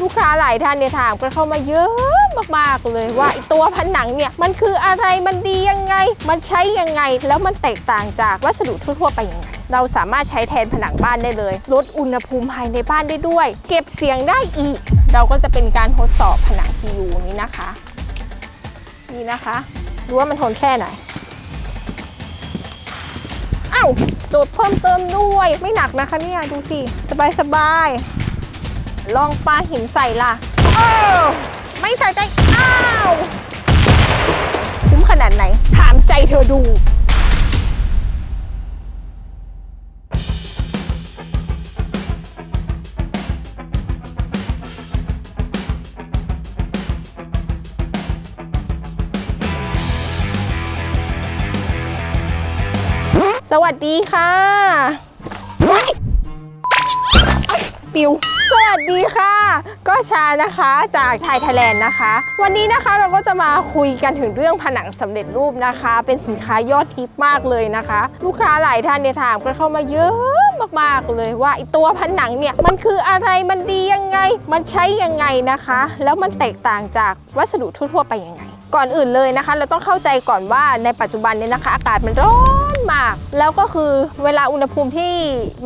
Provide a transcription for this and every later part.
ลูกค้าหลายท่านเนี่ยถามกันเข้ามาเยอะมากๆเลยว่าตัวผนังเนี่ยมันคืออะไรมันดียังไง มันใช้ยังไง แล้วมันแตกต่างจากวัสดุทั่วๆไปยังไง เราสามารถใช้แทนผนังบ้านได้เลย ลดอุณหภูมิภายในบ้านได้ด้วย เก็บเสียงได้อีก เราก็จะเป็นการทดสอบผนัง PU นี้นะคะ นี่นะคะดูว่ามันทนแค่ไหนอ้าวโดดเพิ่มเติมด้วยไม่หนักนะคะเนี่ยดูสิสบายๆ ลองปาหินใส่ล่ะอ้าวไม่ใส่ใจ อ้าว คุ้มขนาดไหน ถามใจเธอดู สวัสดีค่ะว้ายเอ้าปิว สวัสดีค่ะ ก็ชานะคะจากไทยไทยแลนด์นะคะ วันนี้นะคะเราก็จะมาคุยกันถึงเรื่องผนังสำเร็จรูปนะคะ เป็นสินค้ายอดฮิตมากเลยนะคะ ลูกค้าหลายท่านเนี่ยถามกันเข้ามาเยอะมากๆเลยว่าไอตัวผนังเนี่ยมันคืออะไรมันดียังไง มันใช้ยังไงนะคะ แล้วมันแตกต่างจากวัสดุทั่วๆไปยังไง ก่อนอื่นเลยนะคะ เราต้องเข้าใจก่อนว่าในปัจจุบันเนี่ยนะคะ อากาศมันร้อน มาก แล้วก็คือเวลาอุณหภูมิที่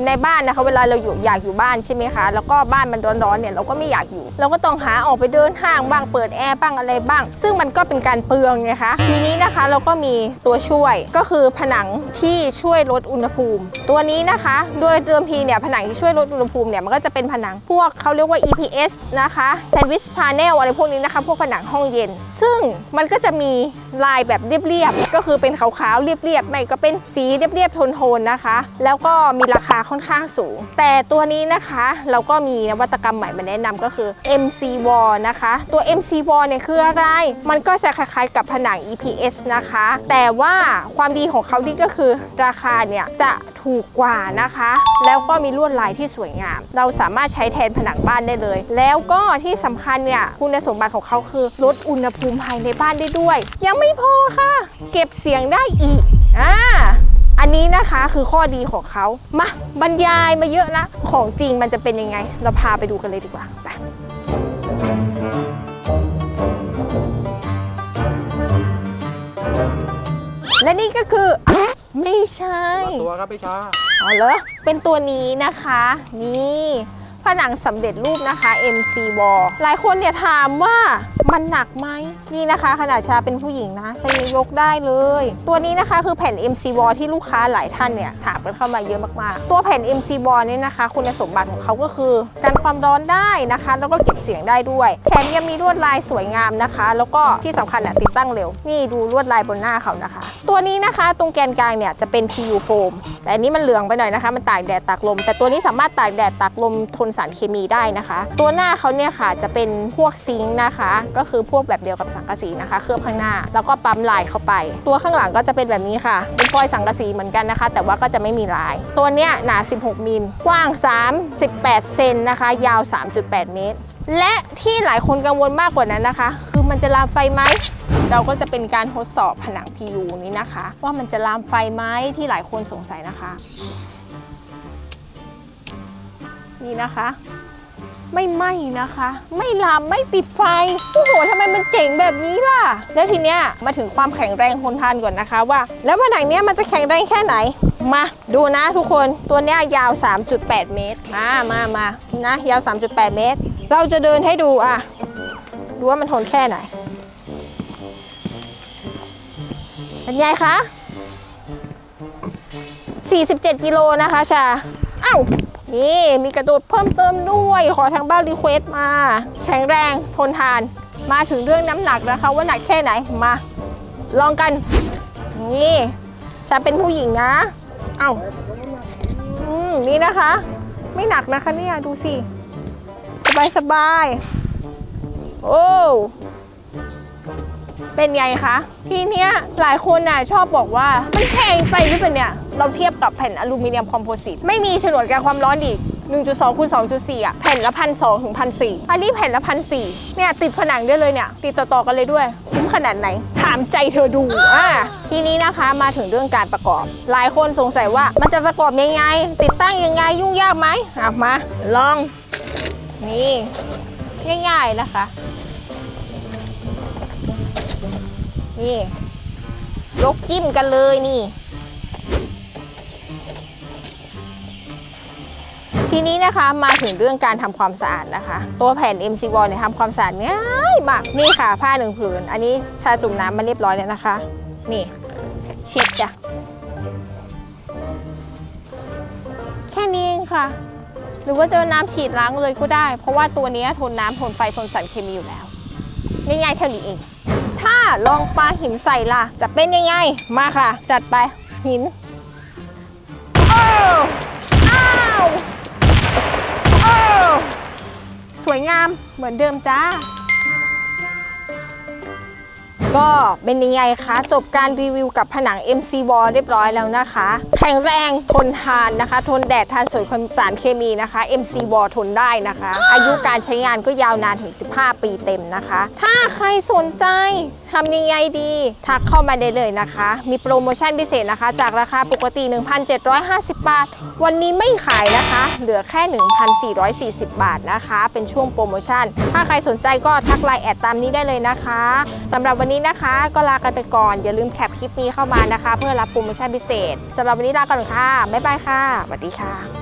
ในบ้านนะคะ เวลาเราอยู่อยากอยู่บ้านใช่ไหมคะ แล้วก็บ้านมันร้อนๆเนี่ยเราก็ไม่อยากอยู่ เราก็ต้องหาออกไปเดินห้างบ้างเปิดแอร์บ้างอะไรบ้าง ซึ่งมันก็เป็นการเปลืองไงคะ ทีนี้นะคะเราก็มีตัวช่วยก็คือผนังที่ช่วยลดอุณหภูมิ ตัวนี้นะคะโดยเดิมทีเนี่ยผนังที่ช่วยลดอุณหภูมิเนี่ยมันก็จะเป็นผนังพวกเขาเรียกว่า EPS นะคะแซนด์วิชพาเนลอะไรพวกนี้นะคะ พวกผนังห้องเย็น ซึ่งมันก็จะมีลายแบบเรียบๆก็คือเป็นขาวๆเรียบๆไม่ก็เป็นสีเรียบๆโทนๆนะคะ แล้วก็มีราคาค่อนข้างสูง แต่ตัวนี้นะคะเราก็มีนวัตกรรมใหม่มาแนะนำก็คือ MC Wall นะคะ ตัว MC Wall เนี่ยคืออะไร มันก็จะคล้ายๆกับผนัง EPS นะคะ แต่ว่าความดีของเขานี่ก็คือราคาเนี่ยจะถูกกว่านะคะ แล้วก็มีลวดลายที่สวยงาม เราสามารถใช้แทนผนังบ้านได้เลย แล้วก็ที่สำคัญเนี่ยคุณสมบัติของเขาคือลดอุณหภูมิภายในบ้านได้ด้วย ยังไม่พอค่ะ เก็บเสียงได้อีก อ่าอันนี้นะคะคือข้อดีของเขามาบรรยายมาเยอะละของจริงมันจะเป็นยังไง เราพาไปดูกันเลยดีกว่าไปและนี่ก็คืออะไม่ใช่ ตัวครับพี่ชาอ๋อเหรอเป็นตัวนี้นะคะ นี่ผนังสำเร็จรูปนะคะ MC Wall หลายคนเนี่ยถามว่า มันหนักไหมนี่นะคะขนาดชาเป็นผู้หญิงนะชายงยกได้เลย ตัวนี้นะคะคือแผ่น MC Wall ที่ลูกค้าหลายท่านเนี่ยถามกันเข้ามาเยอะมากๆ ตัวแผ่น MC Wall เนี่ยนะคะ คุณสมบัติของเขาก็คือกันความร้อนได้นะคะ แล้วก็เก็บเสียงได้ด้วย แถมยังมีลวดลายสวยงามนะคะ แล้วก็ที่สำคัญเนี่ยติดตั้งเร็ว นี่ดูลวดลายบนหน้าเขานะคะ ตัวนี้นะคะตรงแกนกลางเนี่ยจะเป็น PU foam แต่อันนี้มันเหลืองไปหน่อยนะคะ มันตากแดดตากลม แต่ตัวนี้สามารถตากแดดตากลมทนสารเคมีได้นะคะ ตัวหน้าเขาเนี่ยค่ะจะเป็นพวกซิงค์นะคะก็คือพวกแบบเดียวกับสังกะสีนะคะ เคลือบข้างหน้า แล้วก็ปั๊มลายเข้าไป ตัวข้างหลังก็จะเป็นแบบนี้ค่ะ เป็นฟอยล์สังกะสีเหมือนกันนะคะ แต่ว่าก็จะไม่มีลาย ตัวเนี้ยหนา 16 มิล กว้าง 3.18 เซนนะคะ ยาว 3.8 เมตร และที่หลายคนกังวลมากกว่านั้นนะคะ คือมันจะลามไฟไหมเราก็จะเป็นการทดสอบผนัง PU นี้นะคะ ว่ามันจะลามไฟไหมที่หลายคนสงสัยนะคะ นี่นะคะ ไม่ไหม้นะคะ ไม่ลามไม่ติดไฟโอ้โหทำไมมันเจ๋งแบบนี้ล่ะ แล้วทีเนี้ยมาถึงความแข็งแรงทนทานก่อนนะคะว่า แล้วผนังเนี้ยมันจะแข็งแรงแค่ไหน มาดูนะทุกคนตัวเนี้ยยาว 3.8 เมตรมามามานะยาว 3.8 เมตร เราจะเดินให้ดูอะดูว่ามันทนแค่ไหนเป็นไงคะ47 กิโลนะคะชา อ้าว นี่มีกระโดดเพิ่มเติมด้วยขอทางบ้านรีเควสต์มา แข็งแรงทนทาน มาถึงเรื่องน้ำหนักนะคะ ว่าหนักแค่ไหนมา ลองกัน นี่ชาเป็นผู้หญิงนะ เอ้าอืมนี่นะคะ ไม่หนักนะคะเนี่ยดูสิ สบายสบายโอ้ เป็นไงคะทีเนี้ยหลายคนน่ะชอบบอกว่ามันแพงไปหรือเปล่าเนี่ย เราเทียบกับแผ่นอลูมิเนียมคอมโพสิตไม่มีฉนวนกันความร้อนอีก1.2คูณ2.4อะแผ่นละพันสถึงพันสอันนี้แผ่นละพันสเนี่ยติดผนังได้เลยเนี่ย ติดต่อๆกันเลยด้วย คุ้มขนาดไหน ถามใจเธอดูอะทีนี้นะคะมาถึงเรื่องการประกอบ หลายคนสงสัยว่ามันจะประกอบยังไง ติดตั้งยังไงยุ่งยากไหมอะมา ลอง นี่ ง่ายๆนะคะ นี่ยกจิ้มกันเลยนี่ ทีนี้นะคะมาถึงเรื่องการทำความสะอาดนะคะ ตัวแผ่น MC Wall เนี่ยทำความสะอาดง่ายมากนี่ค่ะ ผ้าหนึ่งผืน อันนี้ชาจุ่มน้ำมาเรียบร้อยแล้วนะคะ นี่ เช็ดจ้ะแค่นี้เองค่ะ หรือว่าจะน้ำฉีดล้างเลยก็ได้ เพราะว่าตัวนี้ทนน้ำทนไฟทนสารเคมีอยู่แล้ว ง่ายๆเท่นี้เอง ถ้าลองปลาหินใส่ล่ะ จะเป็นยังไง มาค่ะ จัดไปหินอ้าวอ้าวอ้าวสวยงามเหมือนเดิมจ้า ก็เป็นยังไงคะจบการรีวิวกับผนัง MC Wall เรียบร้อยแล้วนะคะ แข็งแรงทนทานนะคะ ทนแดดทานสวยคนสารเคมีนะคะ MC Wall ทนได้นะคะ อายุการใช้งานก็ยาวนานถึง 15 ปีเต็มนะคะ ถ้าใครสนใจทำยังไงดีทักเข้ามาได้เลยนะคะ มีโปรโมชั่นพิเศษนะคะ จากราคาปกติ 1,750 บาท วันนี้ไม่ขายนะคะ เหลือแค่ 1,440 บาทนะคะ เป็นช่วงโปรโมชั่น ถ้าใครสนใจก็ทักไลน์แอดตามนี้ได้เลยนะคะสำหรับวันนี้นี้นะคะ ก็ลากันไปก่อน อย่าลืมแคปคลิปนี้เข้ามานะคะ เพื่อรับโปรโมชั่นพิเศษสำหรับวันนี้ลาก่อนค่ะบ๊ายบายค่ะสวัสดีค่ะ